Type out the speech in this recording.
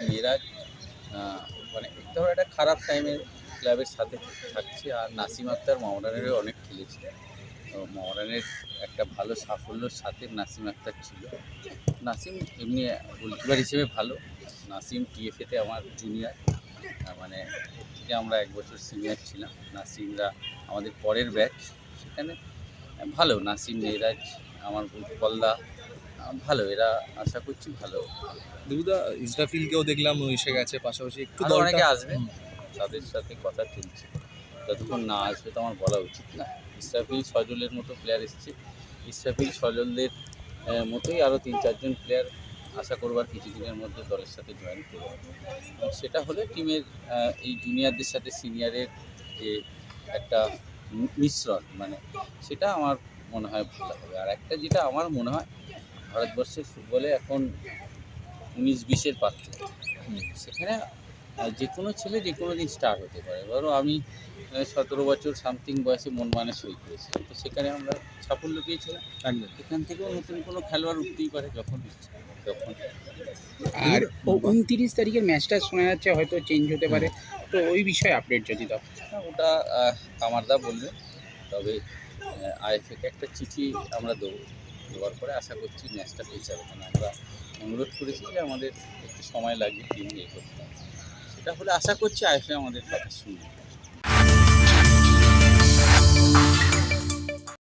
আহ, মানে ধরো একটা খারাপ টাইমে ক্লাবের সাথে থাকছে আর নাসিম আক্তার মাওরানেরও অনেক খেলেছে। তো মাওরানের একটা ভালো সাফল্যর সাথে নাসিম আক্তার ছিল। নাসিম এমনি গোলকিপার হিসেবে ভালো। নাসিম টিএফএতে আমার জুনিয়র মানে আমরা এক বছর সিনিয়র ছিলাম। নাসিমরা আমাদের পরের ব্যাচ সেখানে ভালো। নাসিম মেয়েরাজ আমার পল্লা ভালো এরা আশা করছি ভালো। দেবুদা ইসরাফিলকেও দেখলাম এসে গেছে পাশাপাশি একটু অনেকে আসবে। তাদের সাথে কথা চলছে যতক্ষণ না আসবে তো আমার বলা উচিত না। ইসরাফিল সজলের মতো প্লেয়ার এসছে। ইসরাফিল সজলদের মতোই আরও তিন চারজন প্লেয়ার আশা করবার কিছুদিনের মধ্যে দলের সাথে জয়েন করবে। সেটা হলে টিমের এই জুনিয়রদের সাথে সিনিয়রের যে একটা মিশ্রণ মানে সেটা আমার মনে হয় ভালো হবে। আর একটা যেটা আমার মনে হয় ভারতবর্ষের ফুটবলে এখন উনিশ বিশের পাত্র সেখানে যে কোনো ছেলে যে কোনো দিন স্টার হতে পারে। ধরো আমি সতেরো বছর সামথিং বয়সে মন মানে সই করেছি। তো সেখানে আমরা সাফল্য পেয়েছিলাম। এখান থেকেও নতুন কোনো খেলোয়াড় উঠতেই পারে যখন ইচ্ছে তখন আর উনত্রিশ তারিখের ম্যাচটা শোনা যাচ্ছে হয়তো চেঞ্জ হতে পারে। তো ওই বিষয়ে আপডেট যদি দাও। ওটা কামারদা বলবে। তবে আইএফএকে একটা চিঠি আমরা দেবো। দেওয়ার পরে আশা করছি ম্যাচটা পেয়ে যাবে। কেন আমরা অনুরোধ করেছি যে আমাদের একটু সময় লাগবে টিম ইয়ে করতে। সেটা হলে আশা করছি আইএফএ আমাদের কথা শুনবে।